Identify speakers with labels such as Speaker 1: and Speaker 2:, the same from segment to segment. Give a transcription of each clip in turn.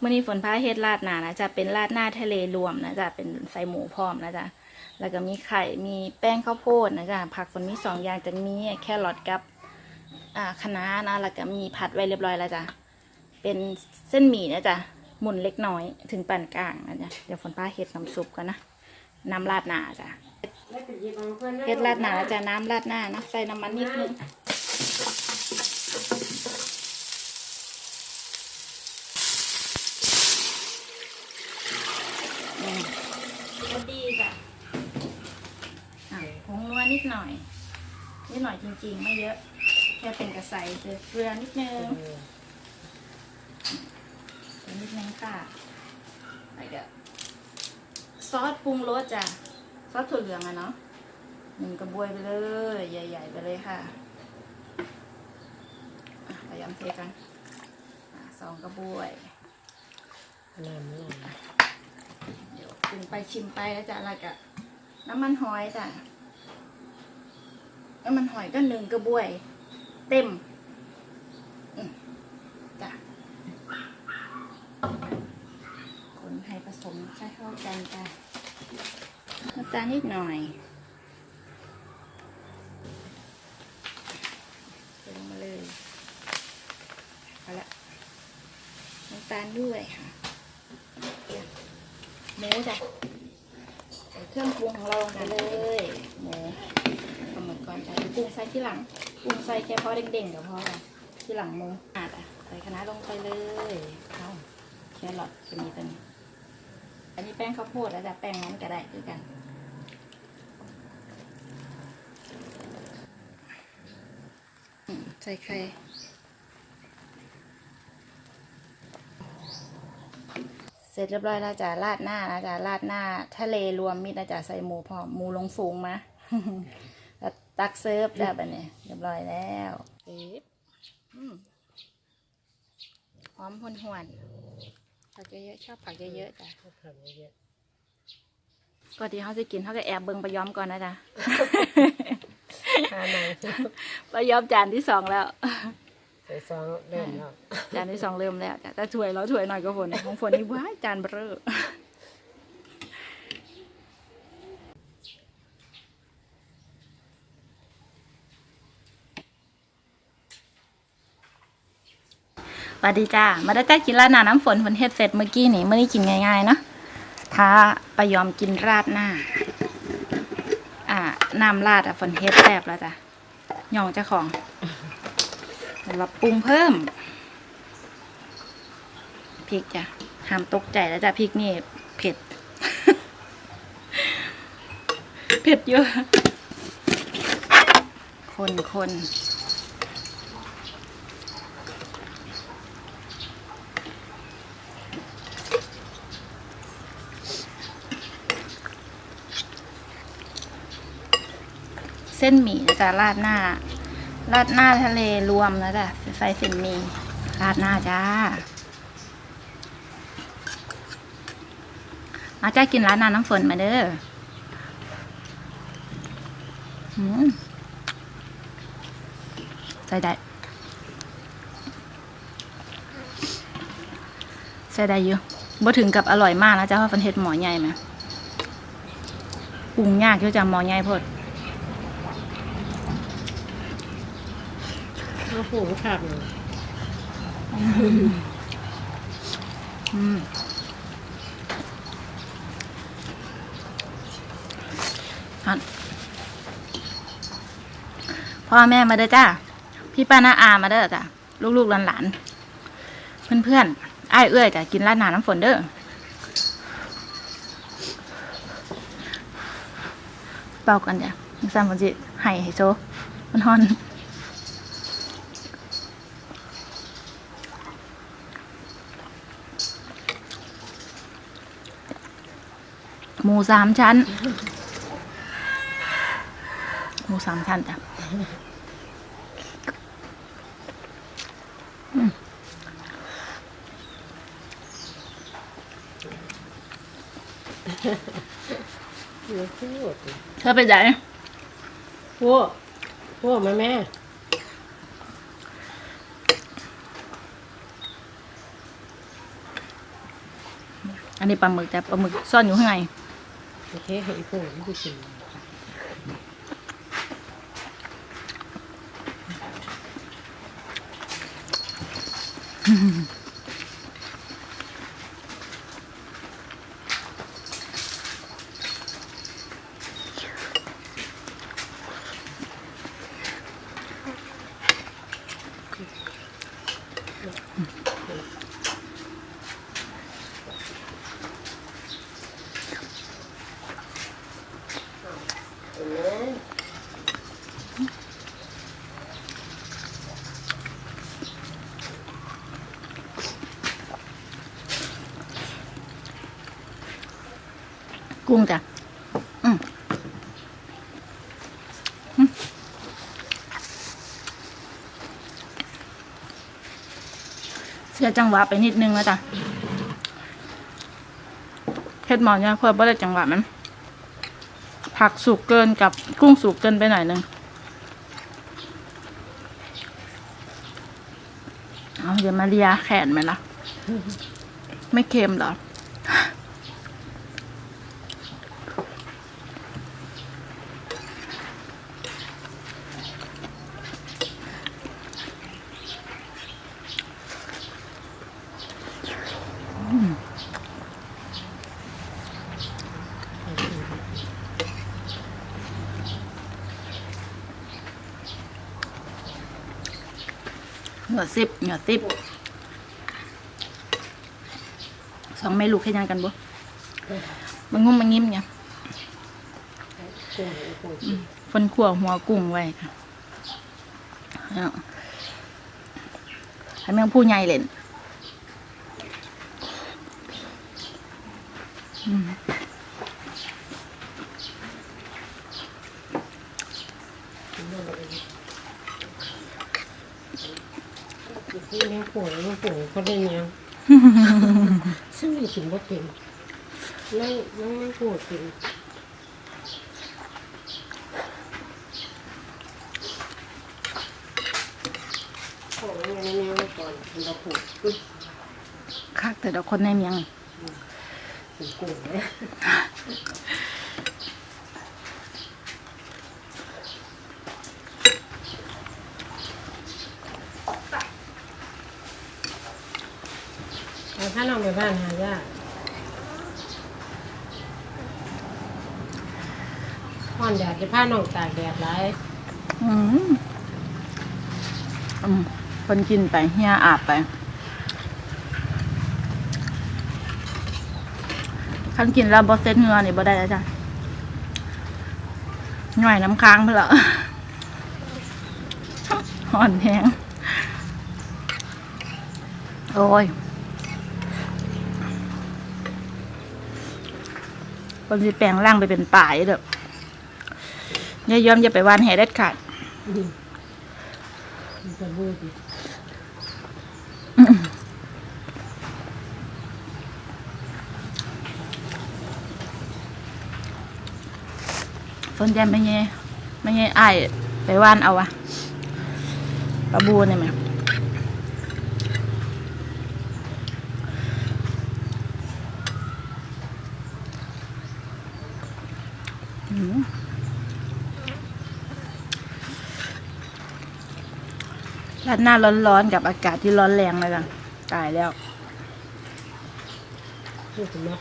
Speaker 1: มื่อนี้ฝนพ้าเฮ็ดราดหน้านะจ๊ะเป็นราดหน้าทะเลรวมนะจ๊ะเป็นใส่หมูพร้อมนะจ๊ะแล้วก็มีไข่มีแป้งข้าวโพดนะจ๊ะผักฝนมีสองอย่างจะมีแครอทกับอ่าคะน้านะแล้วก็มีผัดไว้เรียบร้อยแล้วจ้ะเป็นเส้นหมี่นะจ๊ะหมุนเล็กน้อยถึงปานกลางนะจ๊ะเดี๋ยวฝนพ้าเฮ็ดน้ำซุปกันนะน้ำราดหน้าจ้ะเฮ็ดราดหน้าแล้วจ้ะน้ำราดหน้านะใส่น้ำมันนิดนึง อืมก็ดีจ้ะอะผงนัวนิ ดหน่อย นิดหน่อยจริงๆ ไม่เยอะ แค่เป็นกระใสเกลือนิดนึงเกลือนิดนึงค่ะแล้วก็ซอสปรุงรสจ้ะ ซอสถั่วเหลืองอะเนาะหนึ่งกระบวยไปเลย ใหญ่ ๆ ไปเลยค่ะอะพยายามเทกันอะสองกระบวย
Speaker 2: น้ำนี่
Speaker 1: เดี๋ยวปรุงไปชิมไปแล้วจะอะไรกับน้ำมันหอยจ้ะ น้ำมันหอยก็หนึ่งกระบวย เต็มอืมจ้ะคนให้ผสมใช้เข้ากันจ้ะน้ำตาลนิดหน่อยเติมมาเลยเอาละน้ำตาลด้วยค่ะหมูจ้ะใส่เครื่องปรุงของเราลงไปเลย หมูปลาหมึกก่อนจ้ะป รุงใส่ที่หลังปรุงใส่แค่พอเด้งๆกับพอค่ะที่หลังมูอะจ้ะใส่คะน้าลงไปเลยเอาแครอทจะมีตัวนี้ อันนี้แป้งข้าวโพดแล้วจ้ะแป้งนั้นก็ได้คือกันใส่ไข่เสร็จเรียบร้อยแล้วจ้ะราดหน้านะจ้ะราดหน้า ทะเลรวมมิตรนะจ๊ะใส่หมูพอหมูลงฟูงมา ตักเซิร์ฟจ้ะแบบนี้เรียบร้อยแล้วปิ๊บอืมหอมหวนหวนๆผักเยอะๆชอบผักเยอะๆจ้ะ
Speaker 2: ผักเยอะ
Speaker 1: ก่อนที่เขาจะกินเขาก็แอบเบิ่งไปย้อมก่อนนะจ๊ะ
Speaker 2: ๆทาหนัง
Speaker 1: ไปย้อมจานที่สองแล้ว
Speaker 2: ใส่ซองเริ่มแล้ว
Speaker 1: จานที่สองเริ่มแล้วจ้ะแต่ถ้วยเราถ้วยหน่อยก็ฝนของฝนนี่ว้ายจานเบ้อ สวัสดีจ้า มาได้จ้ากินราดหน้าน้ำฝนฝนเฮ็ดเสร็จเมื่อกี้นี่ไม่ได้กินง่ายๆเนาะท้าไปยอมกินราดหน้า อ่าน้ำราดอะฝนเฮ็ดแซ่บแล้วจ้ะยองเจ้าของเดี๋ยวเราปรุงเพิ่มพริกจ้ะห้ามตกใจแล้วจ้ะพริกนี่เผ็ด เผ็ดเยอะ คนคน เส้นหมี่นะจ๊ะราดหน้า ราดหน้าทะเลรวมนะจ๊ะใส่เส้นหมี่ราดหน้าจ้ามาจ้ากินร้านนาน้ำฝนมาเด้อใส่ได้ใส่ได้เยอะบ่ถึงกับอร่อยมากนะจ๊ะเพราะฟันเฮ็ดหมอใหญ่ไหมปรุงยากเยอะจังหมอใหญ่พด
Speaker 2: ข้าวผูกผัก
Speaker 1: อืมพ่อแม่มาเด้อจ้า พี่ป้าน้าอามาเด้อจ้ะลูกๆหลานๆ เพื่อนๆ อ้ายเอื้อยจ้ะกินราดหนาน้ำฝนเด้อเป่ากันจ้ะนี่ซ้ำฝนจิให้ให้โซมันฮอน หมูสามชั้น หมูสามชั้นจ้ะ
Speaker 2: เยอะพูด
Speaker 1: เธอไปไหน
Speaker 2: พูดพูดมาแม่
Speaker 1: อันนี้ปลาหมึกจ้ะปลาหมึกซ่อนอยู่ข้างใน
Speaker 2: โอเคให้อีพ กุ้
Speaker 1: งจ้ะอืมเสียจังหวะไปนิดนึงแล้วจ้ะเฮ็ดหมอนเนี่ยเพื่อบ่ได้จังหวะมัน ผักสุกเกินกับกุ้งสุกเกินไปหน่อยนึงเอาเดี๋ยวมาเลียแขนไหมล่ะ ไม่เค็มหรอ นือซิบเหนือซิบสองแม่ลูกให้ยังกันบ่มันงุ้มมันยิ้มเนี่ย
Speaker 2: กุ้งให้กุ้ง
Speaker 1: อืมฝนขั่วหัวกุ้งไว้ค่ะให้แม่งผู้ใหญ่เล่นอืม
Speaker 2: ที่แม่ป่วยแม่ป่วยเขาได้ยังซึ่งมีสิ่งว่าเป็นนั่งนั่งไม่ปวดเป็นโอ้ยยังไม่ยังไม่ก่อนเราปวดปึ๊บ
Speaker 1: คักแต่ละคนในเมียง
Speaker 2: เป็นกุ้งเลย ถ้าน้องไปบ้านหายากห้อนแดดจะพาน้องตากแดดไร
Speaker 1: อืมอืมคนกินไปเฮียอาบไปคันกินแล้วบอสเซ็ตเงือนี่บ่ได้แล้วจ้ะหน่อยน้ำค้างเพื่อละห่อนแห้งโอ้ย คนสิแปลงร่างไปเป็นป่ายเด้อย่าย้อมอย่าไปวานแห่เด็ดขาด
Speaker 2: มันจะบูดดิ
Speaker 1: สนใจไม่เงี้ยไม่เงี้ยอ้ไปว่านเอาวะปลาบูเนี่ยไหม ราดหน้าร้อนๆกับอากาศที่ร้อนแรงเลยจ้ะตายแล้ว
Speaker 2: พูดถึงเนาะ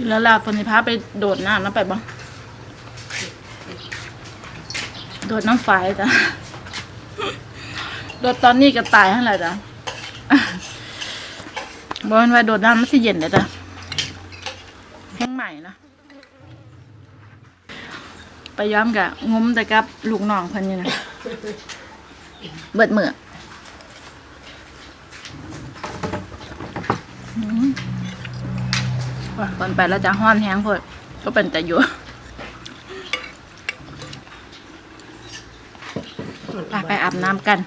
Speaker 1: ทีแล้วลาคนนี้พาไปโดดน้ำแล้วไปบ้างโดดน้ำฝายจ้ะโดดตอนนี้ก็ตายเท่าไหร่จ้ะบอกมันว่าโดดน้ำมันสิเย็นเลยจ้ะแห้งใหม่นะไปย้อมกับงุ้มแต่กับลูกน้องเพิ่นนี่นะเบิดเหมือ ตอนไปแล้วจะห้อนแห้งพดก็เป็นแต่อยู่ไปไปอาบน้ำกัน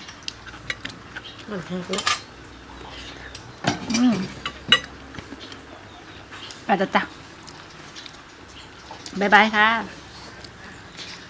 Speaker 1: ไปจ้ะบ๊ายบายค่ะ